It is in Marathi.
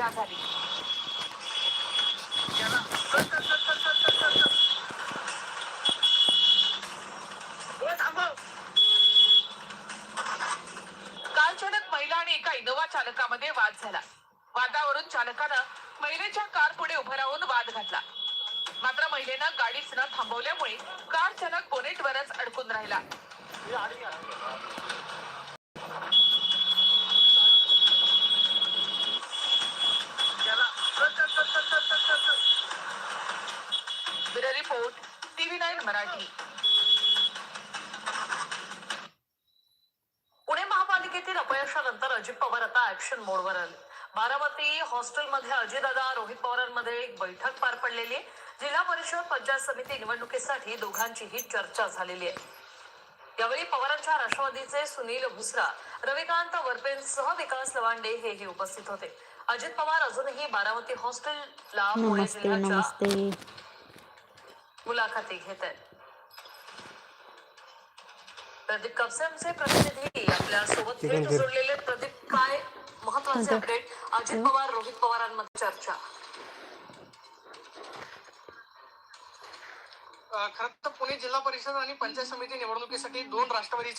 मजा झाली कार महिला आणि एका इनोवा चालकामध्ये वाद झाला. वादावरून चालकानं महिलेच्या कार पुढे उभं राहून वाद घातला. मात्र महिलेनं गाडीच न थांबवल्यामुळे कार चालक बोनेटवरच अडकून राहिला. Bureau report TV nine Marathi. Pune महापालिकेतील अपयशानंतर अजित पवार आता ऍक्शन मोडवर आले. बारामती हॉस्टेलमध्ये अजितदादा रोहित पवारांमध्ये एक बैठक पार पडलेली आहे. जिल्हा परिषद पंचायत समिती निवडणुकीसाठी दोघांचीही चर्चा झालेली आहे. यावेळी पवारांच्या राष्ट्रवादीचे सुनील भुसरा रविकांत वरपेंसह विकास लवांडे हेही उपस्थित होते. अजित पवार अजूनही बारामती हॉस्टेलला पुणे जिल्ह्याच्या मुलाखती घेत आहेत प्रदीप कपसेमचे प्रतिनिधी आपल्यासोबत थेट जोडलेले प्रदीप काय महत्त्वाचे अपडेट अजित पवार रोहित पवारांमध्ये चर्चा. खरं तर पुणे जिल्हा परिषद आणि पंचायत समिती निवडणुकीसाठी दोन राष्ट्रवादीचे